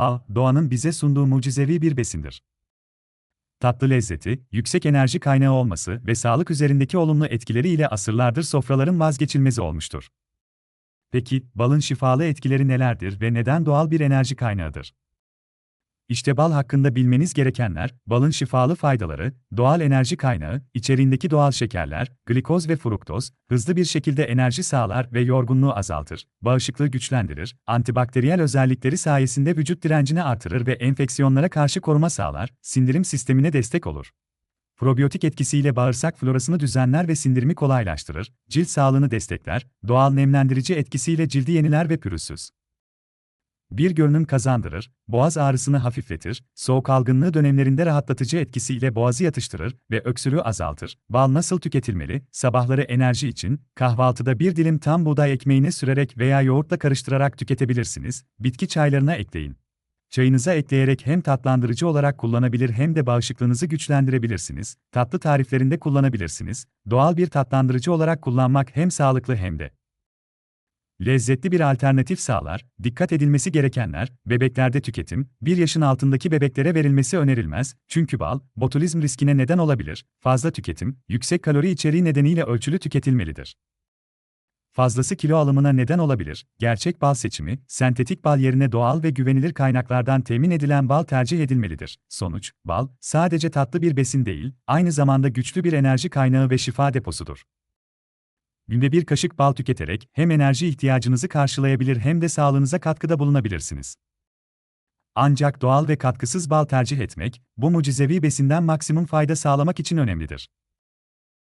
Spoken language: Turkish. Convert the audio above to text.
Bal, doğanın bize sunduğu mucizevi bir besindir. Tatlı lezzeti, yüksek enerji kaynağı olması ve sağlık üzerindeki olumlu etkileriyle asırlardır sofraların vazgeçilmezi olmuştur. Peki, balın şifalı etkileri nelerdir ve neden doğal bir enerji kaynağıdır? İşte bal hakkında bilmeniz gerekenler, balın şifalı faydaları, doğal enerji kaynağı, içeriğindeki doğal şekerler, glikoz ve fruktoz, hızlı bir şekilde enerji sağlar ve yorgunluğu azaltır, bağışıklığı güçlendirir, antibakteriyel özellikleri sayesinde vücut direncini artırır ve enfeksiyonlara karşı koruma sağlar, sindirim sistemine destek olur. Probiyotik etkisiyle bağırsak florasını düzenler ve sindirimi kolaylaştırır, cilt sağlığını destekler, doğal nemlendirici etkisiyle cildi yeniler ve pürüzsüz bir görünüm kazandırır, boğaz ağrısını hafifletir, soğuk algınlığı dönemlerinde rahatlatıcı etkisiyle boğazı yatıştırır ve öksürüğü azaltır. Bal nasıl tüketilmeli? Sabahları enerji için, kahvaltıda bir dilim tam buğday ekmeğine sürerek veya yoğurtla karıştırarak tüketebilirsiniz, bitki çaylarına ekleyin. Çayınıza ekleyerek hem tatlandırıcı olarak kullanabilir hem de bağışıklığınızı güçlendirebilirsiniz, tatlı tariflerinde kullanabilirsiniz, doğal bir tatlandırıcı olarak kullanmak hem sağlıklı hem de lezzetli bir alternatif sağlar, dikkat edilmesi gerekenler, bebeklerde tüketim, 1 yaşın altındaki bebeklere verilmesi önerilmez, çünkü bal, botulizm riskine neden olabilir, fazla tüketim, yüksek kalori içeriği nedeniyle ölçülü tüketilmelidir. Fazlası kilo alımına neden olabilir, gerçek bal seçimi, sentetik bal yerine doğal ve güvenilir kaynaklardan temin edilen bal tercih edilmelidir. Sonuç, bal, sadece tatlı bir besin değil, aynı zamanda güçlü bir enerji kaynağı ve şifa deposudur günde bir kaşık bal tüketerek hem enerji ihtiyacınızı karşılayabilir hem de sağlığınıza katkıda bulunabilirsiniz. Ancak doğal ve katkısız bal tercih etmek, bu mucizevi besinden maksimum fayda sağlamak için önemlidir.